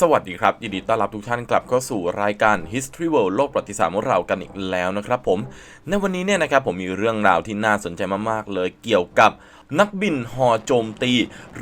สวัสดีครับ ยินดีต้อนรับทุกท่านกลับเข้าสู่รายการ History World โลกประวัติศาสตร์ของเรากันอีกแล้วนะครับผม ในวันนี้เนี่ยนะครับผมมีเรื่องราวที่น่าสนใจมาก ๆ เลยเกี่ยวกับนักบินฮอโจมตี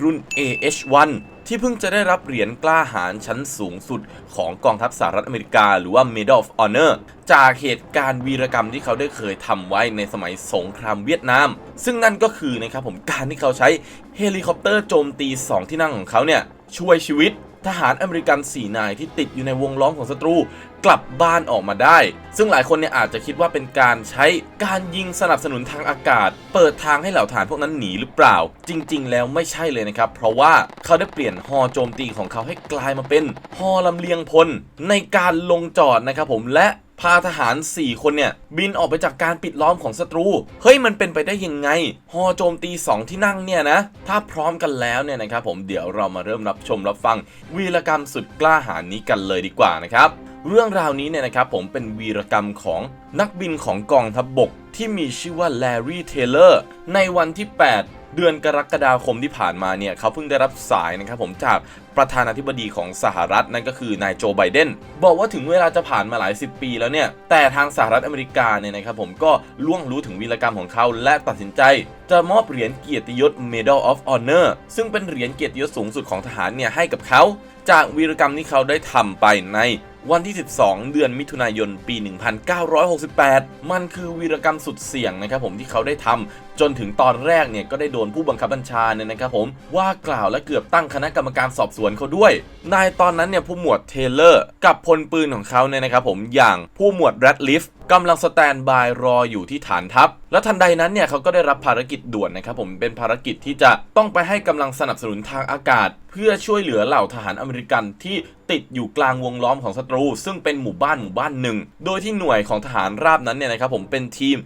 รุ่น AH-1 ที่เพิ่งจะได้รับเหรียญกล้าหาญชั้นสูงสุดของกองทัพสหรัฐอเมริกา หรือว่า Medal of Honor จากเหตุการณ์วีรกรรมที่เขาได้เคยทำไว้ในสมัยสงครามเวียดนาม ซึ่งนั่นก็คือนะครับผมการที่เขาใช้เฮลิคอปเตอร์โจมตี 2 ที่นั่งของเขาเนี่ยช่วยชีวิต ทหารอเมริกัน4นายที่ติดอยู่ในวงล้อมของศัตรูกลับบ้านออกมาได้ ซึ่งหลายคนเนี่ยอาจจะคิดว่าเป็นการใช้การยิงสนับสนุนทางอากาศ เปิดทางให้เหล่าทหารพวกนั้นหนีหรือเปล่า จริง ๆ แล้วไม่ใช่เลยนะครับ เพราะว่าเขาได้เปลี่ยนฮอโจมตีของเขาให้กลายมาเป็นฮอลำเลียงพลในการลงจอดนะครับผมและ พาทหาร 4 คนเนี่ย บินออกไปจากการปิดล้อมของศัตรู เฮ้ยมันเป็นไปได้ยังไง ฮอโจมตี 2 ที่นั่งเนี่ยนะ ถ้าพร้อมกันแล้วเนี่ยนะครับผมเดี๋ยวเรามาเริ่มรับชมรับฟัง วีรกรรมสุดกล้าหาญนี้กันเลยดีกว่านะครับ เรื่องราวนี้เนี่ยนะครับผมเป็นวีรกรรมของนักบินของกองทัพบบกที่มีชื่อว่าแลรี่เทเลอร์ในวันที่ 8เดือนกรกฎาคมที่ผ่านมาเนี่ยเขาเพิ่งได้รับสายนะครับผมจากประธานาธิบดีของสหรัฐนั่นก็คือนายโจไบเดนบอกว่าถึงเวลาจะผ่านมาหลายสิบปีแล้วเนี่ย แต่ทางสหรัฐอเมริกาเนี่ยนะครับผมก็ล่วงรู้ถึงวีรกรรมของเขาและตัดสินใจ จะมอบเหรียญเกียรติยศ Medal of Honor ซึ่งเป็นเหรียญเกียรติยศสูงสุดของทหารเนี่ยให้กับเขา จากวีรกรรมที่เขาได้ทำไปใน วันที่ 12 เดือนมิถุนายนปี 1968 มันคือวีรกรรมสุดเสี่ยงนะครับผมที่เขาได้ทำจนถึงตอนแรกเนี่ยก็ได้โดนผู้บังคับบัญชาเนี่ยนะครับผมว่ากล่าวและเกือบตั้งคณะกรรมการสอบสวนเขาด้วยนายตอนนั้นเนี่ยผู้หมวดเทเลอร์กับพลปืนของเขาเนี่ยนะครับผมอย่างผู้หมวดแรดลิฟกำลังสแตนบายรออยู่ที่ฐานทัพ และทันใดนั้นเนี่ยเขาก็ได้รับภารกิจด่วนนะครับผมเป็นภารกิจที่จะต้องไปให้กำลังสนับสนุนทางอากาศ เพื่อช่วยเหลือเหล่าทหารอเมริกันที่ติดอยู่กลางวงล้อมของศัตรู ซึ่งเป็นหมู่บ้านหมู่บ้านหนึ่ง โดยที่หน่วยของทหารราบนั้นเนี่ยนะครับผมเป็นทีม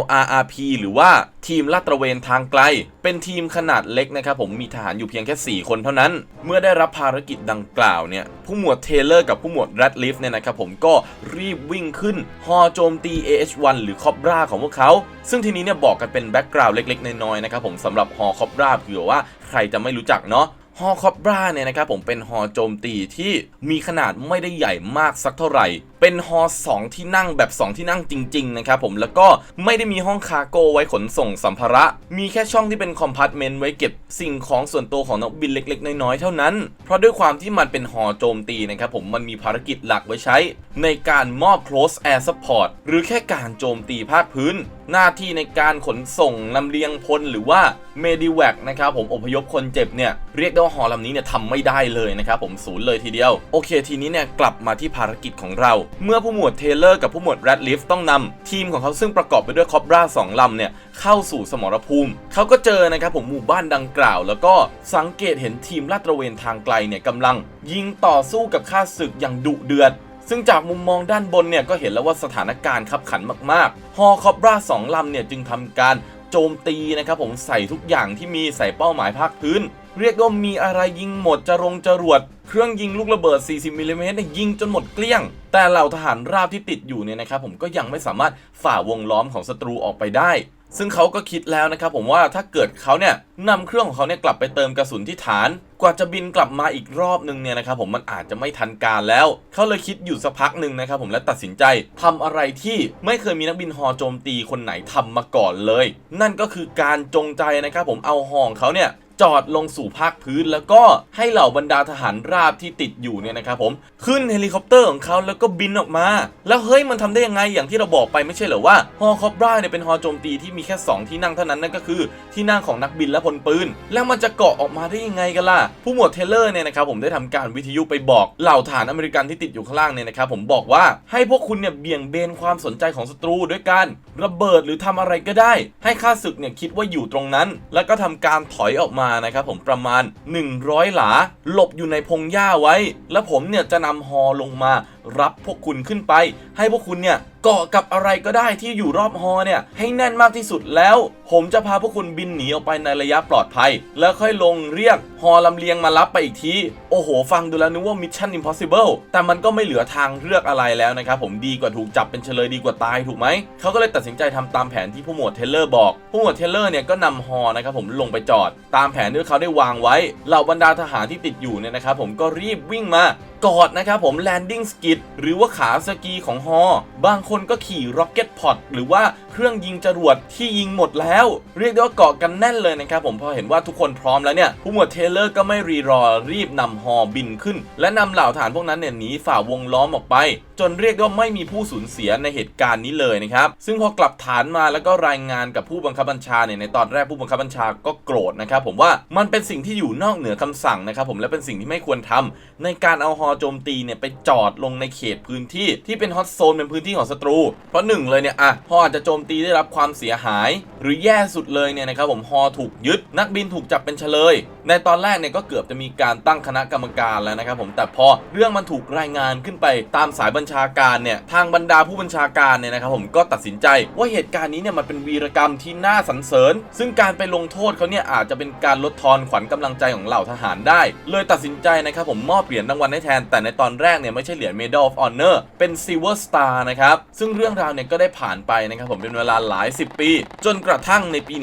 LRRP หรือว่าทีีมลาดตระเวนทางไกล เป็นทีมขนาดเล็กนะครับผมมีทหารอยู่เพียงแค่ 4 คนเท่านั้น เมื่อได้รับภารกิจดังกล่าวเนี่ยผู้หมวดเทเลอร์กับผู้หมวดแรดลิฟเนี่ยนะครับผมก็รีบวิ่งขึ้นฮอโจมตี AH1 หรือคอบราของพวกเขา ซึ่งทีนี้เนี่ยบอกกันเป็นแบ็กกราวด์เล็กๆ น้อยๆนะครับผมสำหรับฮอคอบราเผื่อว่าใครจะไม่รู้จักเนาะฮอคอบราเนี่ยนะครับผมเป็นฮอโจมตีที่มีขนาดไม่ได้ใหญ่มากสักเท่าไหร่เป็นฮอ2ที่นั่งแบบ 2 ที่นั่งจริง ๆ นะครับผมแล้วก็ไม่ได้มีห้องคาร์โก้ไว้ขนส่งสัมภาระ มีแค่ช่องที่เป็นคอมพาร์ตเมนต์ไว้เก็บสิ่งของส่วนตัวของนักบินเล็ก ๆ น้อย ๆ เท่านั้น เพราะด้วยความที่มันเป็นฮอโจมตีนะครับผมมันมีภารกิจหลักไว้ใช้ ในการมอบ close air support หรือแค่การโจมตีภาคพื้น หน้าที่ในการขนส่งลำเลียงพลหรือว่า medivac นะครับผมอพยพคนเจ็บเนี่ยเรียกได้ว่าฮอลำนี้เนี่ยทำไม่ได้เลยนะครับผมศูนย์เลยทีเดียวโอเค ทีนี้เนี่ยกลับมาที่ภารกิจของเราเมื่อผู้หมวดเทเลอร์กับผู้หมวดแรดลิฟต้องนำทีมของเขาซึ่งประกอบไปด้วยคอบราสองลำเนี่ยเข้าสู่สมรภูมิ เขาก็เจอนะครับผมหมู่บ้านดังกล่าว แล้วก็สังเกตเห็นทีมลาดตระเวนทางไกลเนี่ยกำลัง ยิงต่อสู้กับข้าศึกอย่างดุเดือดซึ่งจากมุมมองด้านบนเนี่ยก็เห็นแล้วว่าสถานการณ์ขับขันมากๆ ฮอคอบราสองลำเนี่ยจึงทำการโจมตีนะครับผมใส่ทุกอย่างที่มีใส่เป้าหมายภาคพื้น เรียกว่ามีอะไรยิงหมดจะรงจรวด เครื่องยิงลูกระเบิด 40มิลลิเมตรเนี่ยยิงจนหมดเกลี้ยง แต่เหล่าทหารราบที่ติดอยู่เนี่ยนะครับผมก็ยังไม่สามารถฝ่าวงล้อมของศัตรูออกไปได้ ซึ่งเขาก็คิดแล้วนะครับผมว่าถ้าเกิดเขาเนี่ยนำเครื่องของเขาเนี่ยกลับไปเติมกระสุนที่ฐาน กว่าจะบินกลับมาอีกรอบนึงเนี่ยนะครับผมมันอาจจะไม่ทันการแล้ว เขาเลยคิดอยู่สักพักหนึ่งนะครับผมและตัดสินใจทำอะไรที่ไม่เคยมีนักบินฮอโจมตีคนไหนทำมาก่อนเลย นั่นก็คือการจงใจนะครับผมเอาฮอของเขาเนี่ย จอดลงสู่ภาคพื้น แล้วก็ให้เหล่าบรรดาทหารราบที่ติดอยู่เนี่ยนะครับผมขึ้นเฮลิคอปเตอร์ของเขาแล้วก็บินออกมา แล้วเฮ้ยมันทำได้ยังไงอย่างที่เราบอกไปไม่ใช่เหรอว่าฮอคอบราเนี่ยเป็นฮอโจมตีที่มีแค่ 2 ที่นั่งเท่านั้นนั่นก็คือ ที่นั่งของนักบินและพลปืน แล้วมันจะเกาะออกมาได้ยังไงกันล่ะ ผู้หมวดเทเลอร์เนี่ยนะครับผมได้ทำการวิทยุไปบอกเหล่าฐานอเมริกันที่ติดอยู่ข้างล่างเนี่ยนะครับผมบอกว่าให้พวกคุณเนี่ยเบี่ยงเบนความสนใจของศัตรูด้วยการระเบิดหรือทำอะไรก็ได้ ให้ข้าศึกเนี่ยคิดว่าอยู่ตรงนั้น แล้วก็ทำการถอยออกมานะครับผมประมาณ 100 หลา หลบอยู่ในพงหญ้าไว้ แล้วผมเนี่ยจะนำฮอลงมารับพวกคุณขึ้นไป ให้พวกคุณเนี่ย เกาะกับอะไรก็ได้ที่อยู่รอบฮอเนี่ยให้แน่นมากที่สุดแล้ว ผมจะพาพวกคุณบินหนีออกไปในระยะปลอดภัย แล้วค่อยลงเรียกฮอลำเลียงมารับไปอีกที โอ้โห ฟังดูแล้วนึกว่า Mission Impossible แต่มันก็ไม่เหลือทางเลือกอะไรแล้วนะครับผมดีกว่าถูกจับเป็นเฉลยดีกว่าตายถูกไหม เขาก็เลยตัดสินใจทำตามแผนที่ผู้หมวดเทเลอร์บอก ผู้หมวดเทเลอร์เนี่ยก็นำฮอนะครับผมลงไปจอด ตามแผนที่เขาได้วางไว้เหล่าบรรดาทหารที่ติดอยู่เนี่ยนะครับผมก็รีบวิ่งมากอดนะครับผมแลนดิ้งสกิดหรือว่าขาสกีของฮอ บางคนก็ขี่ร็อกเก็ตพอดหรือว่าเครื่องยิงจรวดที่ยิงหมดแล้ว เรียกได้ว่าเกาะกันแน่นเลยนะครับผมพอเห็นว่าทุกคนพร้อมแล้วเนี่ย ผู้หมวดเทเลอร์ก็ไม่รีรอรีบนำฮอบินขึ้น และนำเหล่าฐานพวกนั้นเนี่ยหนีฝ่าวงล้อมออกไป จนเรียกได้ว่าไม่มีผู้สูญเสียในเหตุการณ์นี้เลยนะครับซึ่งพอกลับฐานมาแล้วก็รายงานกับผู้บังคับบัญชาเนี่ยในตอนแรกผู้บังคับบัญชาก็โกรธนะครับผมว่ามันเป็นสิ่งที่อยู่นอกเหนือคำสั่งนะครับผมและเป็นสิ่งที่ไม่ควรทำในการเอาฮออโจมตีเนี่ยไปจอดลงในเขตพื้นที่ที่เป็นฮอตโซนเป็นพื้นที่ของศัตรู เพราะหนึ่งเลยเนี่ยอะฮออาจจะโจมตีได้รับความเสียหาย หรือแย่สุดเลยเนี่ยนะครับผมฮอถูกยึด นักบินถูกจับเป็นเฉลย ในตอนแรกเนี่ยก็เกือบจะมีการตั้งคณะกรรมการแล้วนะครับผมแต่พอเรื่องมันถูกรายงานขึ้นไปตามสายบัญชาการเนี่ยทางบรรดาผู้บัญชาการเนี่ยนะครับผมก็ตัดสินใจว่าเหตุการณ์นี้เนี่ยมันเป็นวีรกรรมที่น่าสรรเสริญ ซึ่งการไปลงโทษเขาเนี่ยอาจจะเป็นการลดทอนขวัญกำลังใจของเหล่าทหารได้ เลยตัดสินใจนะครับผมมอบเหรียญรางวัลให้แทนแต่ในตอนแรกเนี่ยไม่ใช่เหรียญ Medal of Honor เป็น Silver Star นะครับ ซึ่งเรื่องราวเนี่ยก็ได้ผ่านไปนะครับผมเป็นเวลาหลาย 10 ปี จนกระทั่งในปี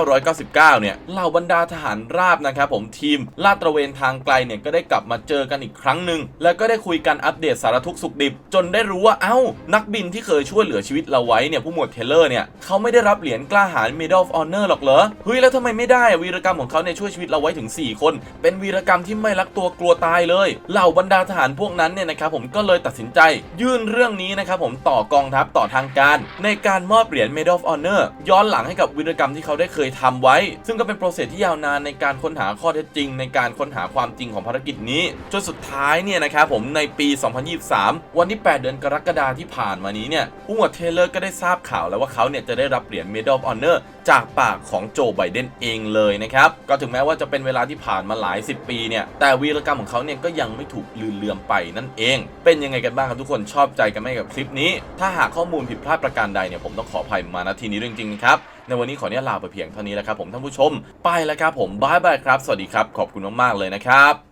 1999 เนี่ยเหล่าบรรดาทหารราบนะครับผมทีมลาดตระเวนทางไกลเนี่ยก็ได้กลับมาเจอกันอีกครั้งหนึ่งแล้วก็ได้คุยกันอัปเดตสารทุกสุขดิบ จนได้รู้ว่าเอ้า นักบินที่เคยช่วยเหลือชีวิตเราไว้เนี่ยผู้หมวดเทเลอร์เนี่ยเขาไม่ได้รับเหรียญกล้าหาญ Medal of Honor หรอกเหรอเฮ้ยแล้วทำไมไม่ได้วีรกรรมของเขาเนี่ยช่วยชีวิตเราไว้ถึง 4 คน เป็นวีรกรรมที่ไม่รักตัวกลัวตายเลยเหล่าบรรดาทหารพวกนั้นเนี่ยนะครับผมก็เลยตัดสินใจยื่นเรื่องนี้นะครับผมต่อกองทัพต่อทางการ ในการมอบเหรียญ Medal of Honor ย้อนหลังให้กับวีรกรรมที่เขาได้เคยทำไว้ ซึ่งก็เป็นโปรเซสที่ยาวนานในการค้นหาข้อเท็จจริง ในการค้นหาความจริงของภารกิจนี้จนสุดท้ายเนี่ยนะครับผมในปี 2023 วันที่ 8 เดือนกรกฎาที่ผ่านมานี้เนี่ยผู้หมวดเทเลอร์ก็ได้ทราบข่าวแล้วว่าเขาเนี่ยจะได้รับเหรียญ Medal of Honor จากปากของโจไบเดนเองเลยนะครับก็ถึงแม้ว่าจะเป็นเวลาที่ผ่านมาหลาย 10 ปีเนี่ยแต่วีรกรรมของเขาเนี่ยก็ยังไม่ถูกลืมลือมไปนั่นเอง เป็นยังไงกันบ้างครับทุกคนชอบใจกันไหมกับคลิปนี้ ถ้าหากข้อมูลผิดพลาดประการใดเนี่ยผมต้องขออภัยมาณทีนี้จริงๆนะครับในวันนี้ขอเนี่ยลาไปเพียงเท่านี้แล้วครับผมท่านผู้ชมไปแล้วครับผมบายบายครับ สวัสดีครับ ขอบคุณมากๆเลยนะครับ